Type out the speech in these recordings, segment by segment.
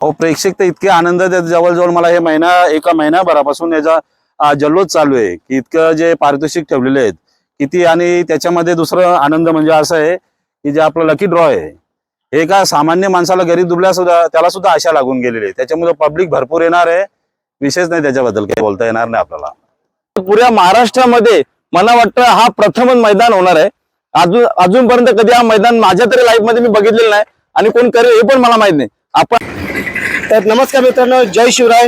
अहो प्रेक्षक तर इतके आनंद देत जवळजवळ मला हे महिना एका महिन्याभरापासून याचा जल्लोष चालू आहे. की इतकं जे पारितोषिक ठेवलेले आहेत किती आणि त्याच्यामध्ये दुसरं आनंद म्हणजे असं आहे की जे आपलं लकी ड्रॉ आहे. हे का सामान्य माणसाला गरीब दुबल्या सुद्धा त्याला सुद्धा आशा लागून गेलेली आहे. त्याच्यामुळे पब्लिक भरपूर येणार आहे. विशेष नाही त्याच्याबद्दल काही बोलता येणार नाही आपल्याला. पुऱ्या महाराष्ट्रामध्ये मला वाटतं हा प्रथमच मैदान होणार आहे. अजून अजूनपर्यंत कधी हा मैदान माझ्या तरी लाईफमध्ये मी बघितलेलं नाही. आणि कोण करेल हे पण मला माहीत नाही. आपण तर नमस्कार मित्रांनो जय शिवराय.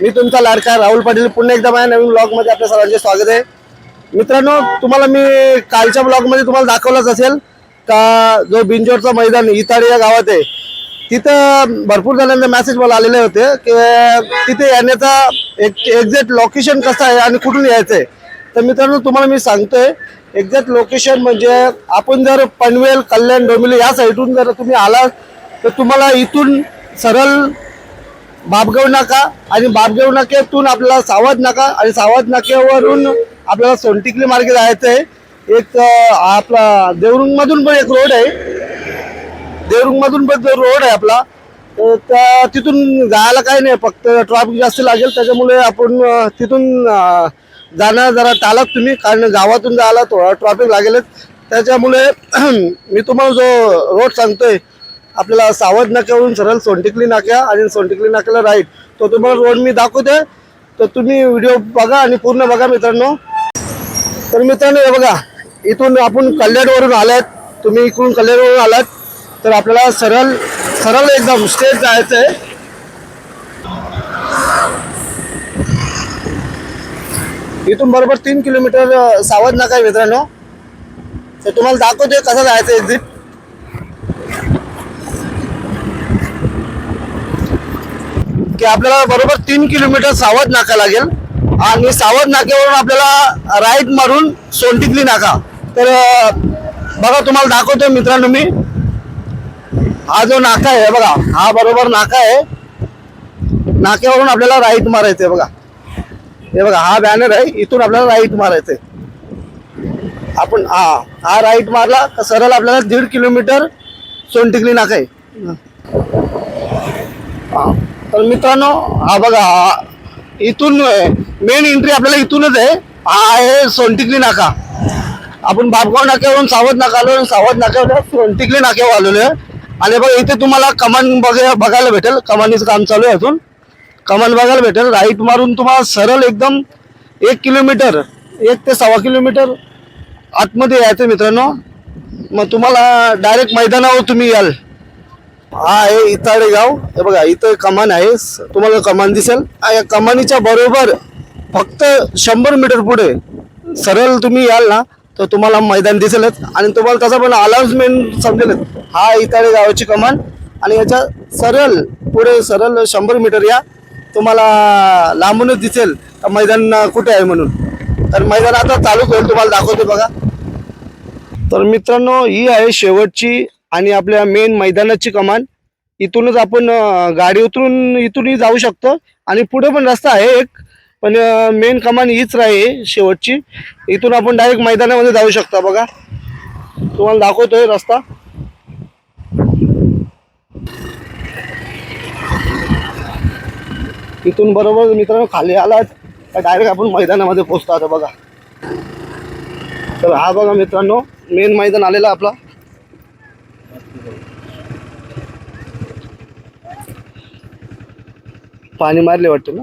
मी तुमचा लाडका राहुल पाटील. पुन्हा एकदा माझ्या नवीन ब्लॉगमध्ये आपल्या सर्वांचे स्वागत आहे. मित्रांनो तुम्हाला मी कालच्या ब्लॉगमध्ये तुम्हाला दाखवलंच असेल का जो बिंजोरचा मैदान इताडी या गावात आहे. तिथं भरपूर जणांना मेसेज मला आलेले होते की तिथे येण्याचा एक एक्झॅक्ट लोकेशन कसं आहे आणि कुठून यायचं आहे. तर मित्रांनो तुम्हाला मी सांगतोय एक्झॅक्ट लोकेशन म्हणजे आपण जर पनवेल कल्याण डोंबिवली या साईडून जर तुम्ही आलात तर तुम्हाला इथून सरळ बापगाव नाका आणि बापगाव नाक्यातून आपल्याला सावध नाका आणि सावध नाक्यावरून आपल्याला सोनटिकली मार्गे जायचं आहे एक आपला देवरुंगमधून पण एक रोड आहे. देवरुंगमधून पण जो रोड आहे आपला. तर त्या तिथून जायला काही नाही फक्त ट्रॅफिक जास्त लागेल. त्याच्यामुळे आपण तिथून जाणं जरा टाळत तुम्ही कारण गावातून जायला थोडा ट्रॅफिक लागेलच. त्याच्यामुळे मी तुम्हाला जो रोड सांगतोय आपल्याला सावध नाक्यावरून सरळ सोनटिकली नाक्या आणि सोनटिकली नाक्याला राईट तो तुम्हाला रोड मी दाखवते तर तुम्ही व्हिडिओ बघा आणि पूर्ण बघा मित्रांनो. तर मित्रांनो हे बघा इथून आपण कल्याणवरून आलात तुम्ही इकडून कल्याणवरून आलात. तर आपल्याला सरळ सरळ एकदम स्टेट जायचं आहे. इथून बरोबर तीन किलोमीटर सावध नाका आहे मित्रांनो. तर तुम्हाला दाखवतोय कसं जायचं एक्झिट आपल्याला बरोबर तीन किलोमीटर सावध नाका लागेल. आणि सावध नाक्यावरून आपल्याला राईट मारून सोनटिकली नाका. तर बघा तुम्हाला दाखवतो मित्रांनो मी. हा जो नाका आहे बघा हा बरोबर नाका आहे. नाक्यावरून आपल्याला राईट मारायचंय बघा. हे बघा हा बॅनर आहे इथून आपल्याला राईट मारायचंय आपण हा हा राईट मारला तर सरळ आपल्याला दीड किलोमीटर सोनटिकली नाका आहे. हा. तर मित्रांनो हा बघा हा इथून मेन एंट्री आपल्याला इथूनच आहे. हा आहे सोनटिकली नाका. आपण बापगाव नाक्यावरून सावध नाका आलो सावध नाक्यावर सोनटिकली नाक्यावर आलेलो आहे. आणि बघा इथे तुम्हाला कमान बघा बघायला भेटेल. कमानीचं काम चालू आहे अजून. कमान बघायला भेटेल. राईट मारून तुम्हाला सरळ एकदम एक किलोमीटर एक ते सव्वा किलोमीटर आतमध्ये यायचं मित्रांनो. मग तुम्हाला डायरेक्ट मैदानावर तुम्ही याल. हा आहे इताडे गाव हे बघा इथं कमान आहे. स- तुम्हाला कमान दिसेल. या कमानीच्या बरोबर फक्त शंभर मीटर पुढे सरळ तुम्ही याल ना तर तुम्हाला मैदान दिसेलच. आणि तुम्हाला तसं पण अनाउन्समेंट समजेलच. हा इताडे गावाची कमान. आणि याच्या सरळ पुढे सरळ शंभर मीटर या. तुम्हाला लांबूनच दिसेल मैदान कुठे आहे म्हणून. तर मैदान आता चालू होईल तुम्हाला दाखवते बघा. तर मित्रांनो ही आहे शेवटची आणि आपल्या मेन मैदानाची कमान. इथूनच आपण गाडी उतरून इथूनही जाऊ शकतो. आणि पुढे पण रस्ता आहे एक पण मेन कमान हीच आहे शेवटची. इथून आपण डायरेक्ट मैदानामध्ये जाऊ शकता बघा. तुम्हाला दाखवतोय रस्ता. इथून बरोबर मित्रांनो खाली आलात तर डायरेक्ट आपण मैदानामध्ये पोहोचतो आता बघा. तर हा बघा मित्रांनो मेन मैदान आलेला आपला. पाणी मारले वाटते ना?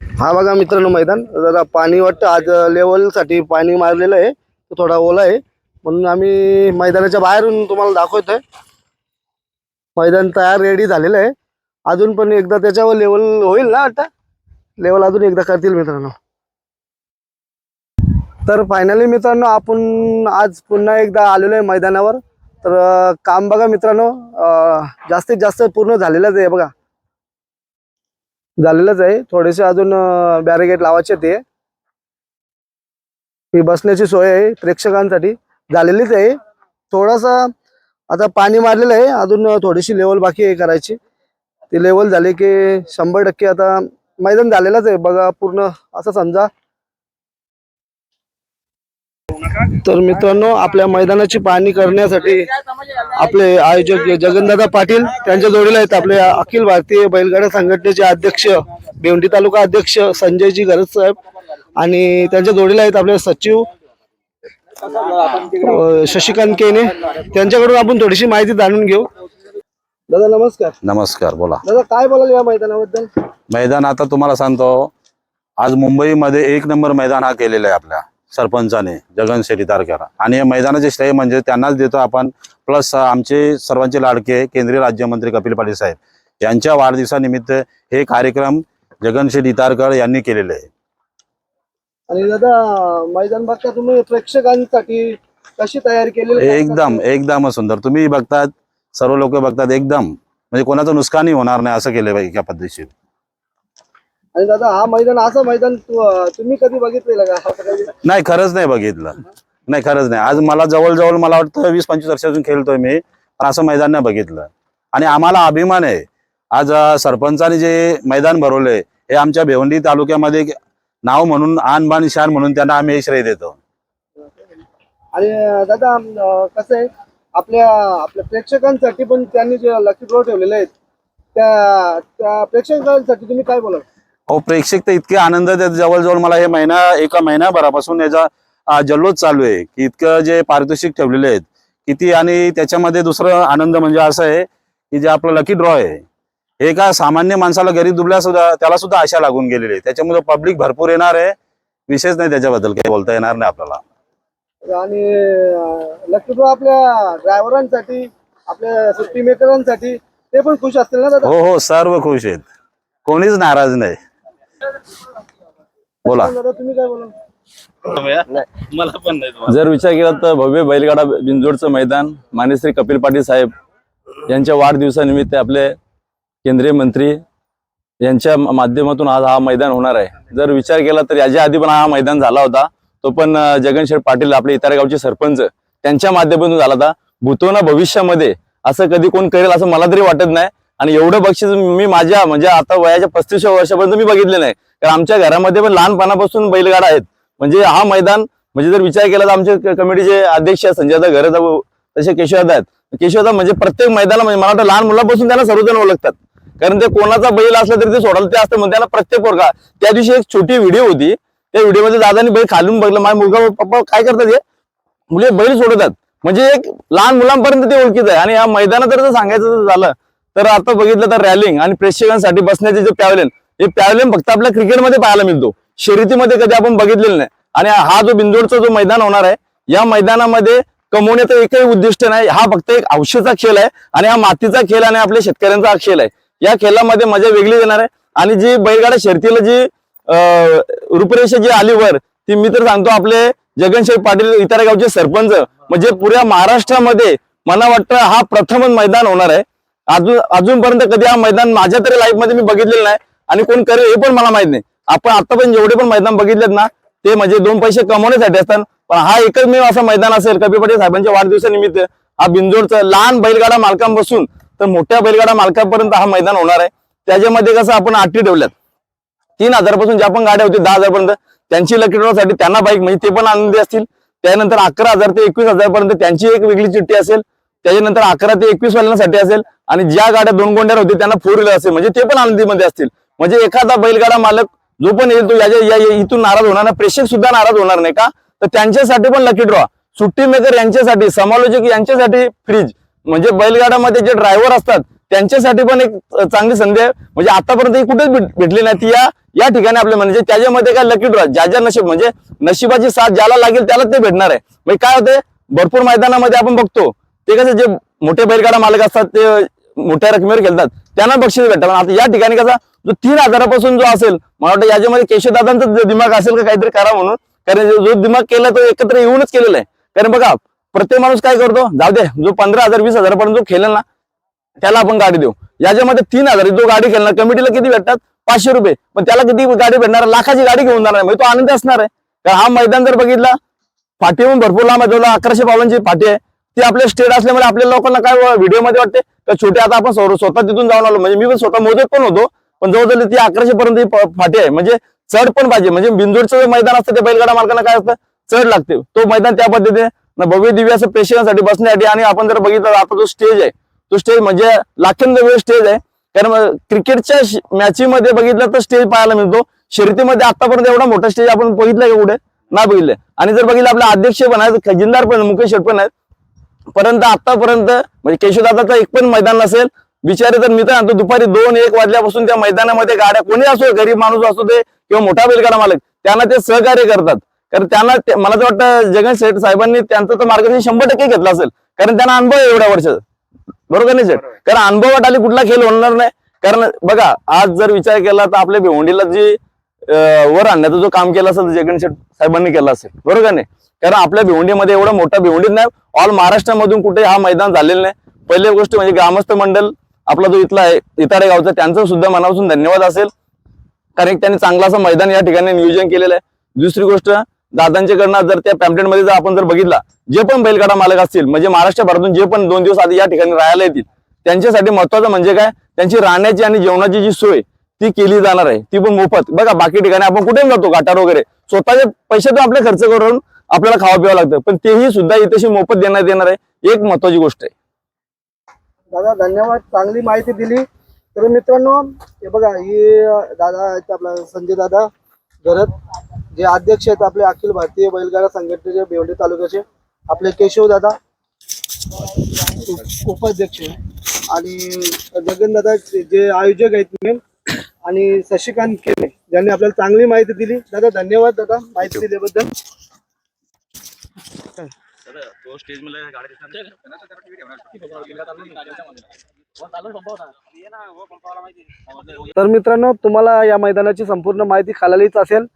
हा बघा मित्रांनो मैदान. जरा पाणी वाटतं. आज लेवलसाठी पाणी मारलेलं आहे. तो थोडा ओला आहे. म्हणून आम्ही मैदानाच्या बाहेरून तुम्हाला दाखवतोय. मैदान तयार रेडी झालेलं आहे. अजून पण एकदा त्याच्यावर लेवल होईल ना आता? लेवल अजून एकदा करतील मित्रांनो. तर फायनली मित्रांनो आपण आज पुन्हा एकदा आलेलो आहे मैदानावर. तर काम बघा मित्रांनो जास्तीत जास्त पूर्ण झालेलंच आहे बघा. झालेलंच आहे. थोडेसे अजून बॅरिगेट लावायचे ते. ही बसण्याची सोय आहे प्रेक्षकांसाठी. झालेलीच आहे. थोडासा आता पाणी मारलेलं आहे. अजून थोडीशी लेवल बाकी आहे करायची. ती लेवल झाली की शंभर टक्के आता मैदान झालेलंच आहे. बघा पूर्ण असं समजा तर मित्रांनो आपल्या मैदानाची पाहणी करण्यासाठी आपले आयोजक जगनदादा पाटील त्यांच्या जोडीला आहेत आपले अखिल भारतीय बैलगाडा संघटनेचे अध्यक्ष भेवंडी तालुका अध्यक्ष संजयजी गरज साहेब आणि त्यांच्या जोडीला आहेत आपले सचिव शशिकांत केने. त्यांच्याकडून आपण थोडीशी माहिती जाणून घेऊ. दादा नमस्कार. नमस्कार बोला. दादा काय बोलाल या मैदानाबद्दल? मैदान आता तुम्हाला सांगतो आज मुंबईमध्ये एक नंबर मैदान हा केलेला आहे आपल्या. सरपंचाने जगन शेट्टी तारखेला. आणि या मैदानाचे श्रेय म्हणजे त्यांनाच देतो आपण. प्लस आमचे सर्वांचे लाडके केंद्रीय राज्यमंत्री कपिल पाटील साहेब. यांच्या वाढदिवसानिमित्त हे कार्यक्रम जगन शेट्टी तारकर यांनी केलेले आहे. आणि दादा मैदान बघता तुम्ही प्रेक्षकांसाठी कशी तयारी केलेली आहे? एकदम एकदम सुंदर. तुम्ही बघतात सर्व लोक बघतात एकदम. म्हणजे कोणाचं नुकसानही होणार नाही असं केलं पाहिजे या पद्धतीने आणि दादा हा मैदान असं मैदान तु- तुम्ही कधी बघितलेलं का? कधी? नाही खरंच नाही बघितलं. नाही खरंच नाही. आज मला जवळजवळ मला वाटतं वीस पंचवीस वर्षापासून खेळतोय मी पण असं मैदान नाही बघितलं. आणि आम्हाला अभिमान आहे. आज अं, सरपंचाने जे मैदान भरवलंय हे आमच्या भिवंडी तालुक्यामध्ये एक नाव म्हणून आन बान शान म्हणून त्यांना आम्ही हे श्रेय देतो. आणि अं, दादा अं, कसं आहे? आपल्या आपल्या प्रेक्षकांसाठी पण त्यांनी जे लकी ड्रॉ ठेवलेले आहेत त्या त्या प्रेक्षकांसाठी तुम्ही काय बोलाल? अहो प्रेक्षक तर इतके आनंद आहेत जवळजवळ मला हे महिना एका महिनाभरापासून याचा जल्लोष चालू आहे. की इतकं जे पारितोषिक ठेवलेले आहेत किती आणि त्याच्यामध्ये दुसरं आनंद म्हणजे असं आहे की जे आपलं लकी ड्रॉ आहे. हे एका सामान्य माणसाला गरीब दुबल्या सुद्धा त्याला सुद्धा आशा लागून गेलेली आहे. त्याच्यामुळे पब्लिक भरपूर येणार आहे. विशेष नाही त्याच्याबद्दल काही बोलता येणार नाही आपल्याला. आणि लकी ड्रॉ आपल्या ड्रायव्हरांसाठी आपल्या सुट्टी मेकरांसाठी ते पण खुश असतील ना हो हो सर्व खुश आहेत. कोणीच नाराज नाही. बोला. तुम्ही काय बोलाल जर विचार केला तर भव्य बैलगाडा बिंजोडचं मैदान मान्यश्री कपिल पाटील साहेब यांच्या वाढदिवसानिमित्त आपले केंद्रीय मंत्री यांच्या माध्यमातून आज हा मैदान होणार आहे. जर विचार केला तर याच्या आधी पण हा मैदान झाला होता. तो पण जगनशेठ पाटील आपले इतर गावचे सरपंच त्यांच्या माध्यमातून झाला होता. भूतोना भविष्यामध्ये असं कधी कोण करेल असं मला तरी वाटत नाही. आणि एवढं बक्षीस मी माझ्या म्हणजे आता वयाच्या पस्तीसव्या वर्षापर्यंत मी बघितले नाही. कारण आमच्या घरामध्ये पण लहानपणापासून बैलगाडा आहेत. म्हणजे हा मैदान म्हणजे जर विचार केला तर आमचे कमिटीचे अध्यक्ष संजयदा संजय घरत तसे केशवदा आहेत. केशवदा म्हणजे प्रत्येक मैदानाला म्हणजे मला वाटतं लहान मुलापासून त्यांना सर्वजण ओळखतात. कारण ते कोणाचा बैल असला तरी ते सोडायला ते असतं म्हणजे त्यांना प्रत्येक पोरगा. त्या दिवशी एक छोटी व्हिडिओ होती. त्या व्हिडिओमध्ये दादानी बैल खालून बघलं. माझा मुलगा पप्पा काय करतात हे? मुले बैल सोडतात. म्हणजे एक लहान मुलांपर्यंत ते ओळखीत आहे. आणि या मैदानात जर सांगायचं झालं तर आता बघितलं तर रॅलिंग आणि प्रेक्षकांसाठी बसण्याचे जे पॅवलेन हे पॅवलेन फक्त आपल्या क्रिकेटमध्ये पाहायला मिळतो. शर्यतीमध्ये कधी आपण बघितलेलं नाही. आणि हा जो बिंदोडचा जो मैदान होणार आहे या मैदानामध्ये कमवण्याचं एकही उद्दिष्ट नाही. हा फक्त एक औषधाचा खेळ आहे आणि हा मातीचा खेळ आणि आपल्या शेतकऱ्यांचा हा खेळ आहे. या खेळामध्ये मजा वेगळी येणार आहे. आणि जी बैलगाडा शर्तीला जी रूपरेषा जी आली वर ती मी तर सांगतो आपले जगनशेठ पाटील इतर गावचे सरपंच म्हणजे पुऱ्या महाराष्ट्रामध्ये मला वाटतं हा प्रथमच मैदान होणार आहे. अजून अजूनपर्यंत कधी हा मैदान माझ्या तरी लाईफमध्ये मी बघितलेलं नाही. आणि कोण करेल हे पण मला माहीत नाही. आपण आता पण जेवढे पण मैदान बघितलेत ना ते म्हणजे दोन पैसे कमवण्यासाठी असतात. पण हा एकमेव असं मैदान असेल कपी पाटील साहेबांच्या वाढदिवसानिमित्त. हा बिंजोडचा लहान बैलगाडा मालकांपासून तर मोठ्या बैलगाडा मालकांपर्यंत हा मैदान होणार आहे. त्याच्यामध्ये कसं आपण अटी ठेवल्यात. तीन हजारपासून ज्या पण गाड्या होती दहा हजारपर्यंत त्यांची लकी ड्रॉसाठी त्यांना बाईक म्हणजे ते पण आनंदी असतील. त्यानंतर अकरा हजार ते एकवीस हजारपर्यंत त्यांची एक वेगळी चिठ्ठी असेल. त्याच्यानंतर अकरा ते एकवीस वाल्यांसाठी असेल. आणि ज्या गाड्या दोन गोंड्यावर होती त्यांना फोर व्हीलर असेल. म्हणजे ते पण आनंदीमध्ये असतील. म्हणजे एखादा बैलगाडा मालक जो पण येईल तो याच्या इथून नाराज होणार नाही. प्रेक्षक सुद्धा नाराज होणार नाही का? तर त्यांच्यासाठी पण लकी ड्रॉ सुट्टी मेकर यांच्यासाठी समालोचक यांच्यासाठी फ्रीज म्हणजे बैलगाड्यामध्ये जे ड्रायव्हर असतात त्यांच्यासाठी पण एक चांगली संधी आहे. म्हणजे आतापर्यंत ही कुठेच भेट- भेटली नाही. ती या या ठिकाणी आपल्या म्हणजे त्याच्यामध्ये काय लकी ड्रॉ ज्या ज्या नशीब म्हणजे नशिबाची साथ ज्याला लागेल त्याला ते भेटणार आहे. म्हणजे काय होते? भरपूर मैदानामध्ये आपण बघतो. ते कसं जे मोठे बैलगाडा मालक असतात ते मोठ्या रकमेवर खेळतात त्यांना बक्षीस भेटतात आता या ठिकाणी कसा जो तीन हजारापासून जो असेल मला वाटतं याच्यामध्ये केशवदादांचा जो दिमाग असेल का काहीतरी करा म्हणून. कारण जो दिमाग केला तो एकत्र येऊनच केलेला आहे. कारण बघा प्रत्येक माणूस काय करतो? जाऊ दे जो पंधरा हजार वीस हजारापर्यंत जो खेळेल ना त्याला आपण गाडी देऊ. याच्यामध्ये तीन हजार जो गाडी खेळणार कमिटीला किती भेटतात? पाचशे रुपये. पण त्याला किती गाडी भेटणार? लाखाची गाडी घेऊन जाणार म्हणजे तो आनंद असणार आहे. कारण हा मैदान जर बघितला फाटी भरपूर लांब आहे. जवळ अकराशे पावलांची फाटी आहे. ती आपल्या स्टेट असल्यामुळे आपल्या लोकांना काय व्हिडिओमध्ये वाटते? तर छोटे आता आपण स्वतः तिथून जाऊन आलो. म्हणजे मी पण स्वतः मोजत पण होतो. पण जवळजवळ ती अकराशे पर्यंत फाटी आहे. म्हणजे चढ पण पाहिजे. म्हणजे बिंदोडचं जे मैदान असतं ते बैलगाडा मालकांना काय असतं? चढ लागते. तो मैदान त्या पद्धतीने भव्य दिव्य असं पेशंटसाठी बसण्यासाठी आणि आपण जर बघितलं आता जो स्टेज आहे तो स्टेज म्हणजे लाखेंद वेळ स्टेज आहे. कारण क्रिकेटच्या मॅचीमध्ये बघितलं तर स्टेज पाहायला मिळतो. शर्यतीमध्ये आतापर्यंत एवढा मोठा स्टेज आपण बघितला का कुठे नाही बघितलंय आणि जर बघितलं आपले अध्यक्ष पण आहेत खजिनदार पण मुकेश शेट पण आहेत. परंतु आतापर्यंत म्हणजे केशवदादाचं एक पण मैदान नसेल. बिचारे तर मी तर म्हणतो दुपारी दोन एक वाजल्यापासून त्या मैदानामध्ये गाड्या कोणी असो गरीब माणूस असू दे किंवा मोठा बैलगाडा मालक त्यांना ते सहकार्य करतात. कारण त्यांना मला तर वाटतं जगन शेठ साहेबांनी त्यांचं तर मार्गदर्शन शंभर टक्के घेतलं असेल. कारण त्यांना अनुभव आहे एवढ्या वर्षाचा. बरोबर नाही शेठ? कारण अनुभवात आली कुठला खेळ होणार नाही. कारण बघा आज जर विचार केला तर आपल्या भिवंडीला जी वर आणण्याचं जो काम केलं असेल जगन शेठ साहेबांनी केलं असेल. बरोबर नाही? कारण आपल्या भिवंडीमध्ये एवढा मोठा भिवंडीत नाही. ऑल महाराष्ट्रामधून कुठे हा मैदान झालेलं नाही. पहिली गोष्ट म्हणजे ग्रामस्थ मंडळ आपला जो इथला आहे इताडे गावचा त्यांचं सुद्धा मनापासून धन्यवाद असेल. कारण त्यांनी चांगलं असं मैदान या ठिकाणी नियोजन केलेलं आहे. दुसरी गोष्ट दादांच्याकडनं जर त्या पॅम्पलेटमध्ये जर आपण जर बघितला जे पण बैलगाडा मालक असतील म्हणजे महाराष्ट्रभरातून जे पण दोन दिवस आधी या ठिकाणी राहायला येतील त्यांच्यासाठी महत्वाचं म्हणजे काय? त्यांची राहण्याची आणि जेवणाची जी सोय ती केली जाणार आहे. ती पण मोफत. बघा बाकी ठिकाणी आपण कुठे जातो घाटार वगैरे. स्वतःचे पैसे तो आपले खर्च करून आपल्याला खावा प्यावं लागतं. पण तेही सुद्धा इथेशी मोफत देण्यात येणार आहे. एक महत्वाची गोष्ट आहे. दादा धन्यवाद. चांगली माहिती दिली. तर मित्रांनो हे बघा हे दादा आहेत आपला संजय दादा घरत. जे अध्यक्ष आहेत आपले अखिल भारतीय बैलगाडा संघटनेचे बेवडे तालुक्याचे. आपले केशव दादा उपाध्यक्ष. आणि जगन दादा जे आयोजक आहेत मेन. आणि शशिकांत केले ज्यांनी आपल्याला चांगली माहिती दिली. दादा धन्यवाद दादा माहिती दिल्याबद्दल. तर मित्रांनो तुम्हाला या मैदानाची संपूर्ण माहिती खालालीच असेल.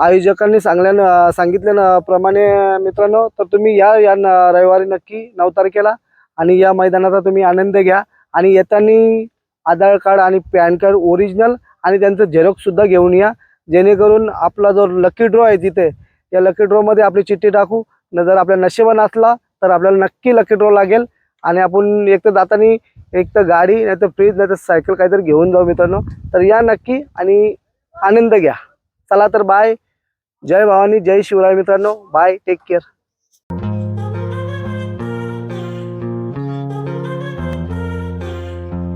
आयोजकांनी सांगल्या सांगितल्याप्रमाणे मित्रांनो तर तुम्ही या या रविवारी नक्की नऊ तारखेला आणि या मैदानाचा तुम्ही आनंद घ्या. आणि येताना आधार कार्ड आणि पॅन कार्ड ओरिजिनल आणि त्यांचं झेरॉक्ससुद्धा घेऊन या. जेणेकरून आपला जो लकी ड्रॉ आहे तिथे या लकी ड्रॉमध्ये आपली चिठ्ठी टाकू. न जर आपल्या नशिबा असला तर आपल्याला नक्की लकी ड्रॉ लागेल. आणि आपण एक तर जाताना एक तर गाडी नाही तर फ्रीज नाही तर सायकल काहीतरी घेऊन जाऊ मित्रांनो. तर या नक्की आणि आनंद घ्या. चला तर बाय जय भवानी जय शिवराय मित्रांनो. Bye take care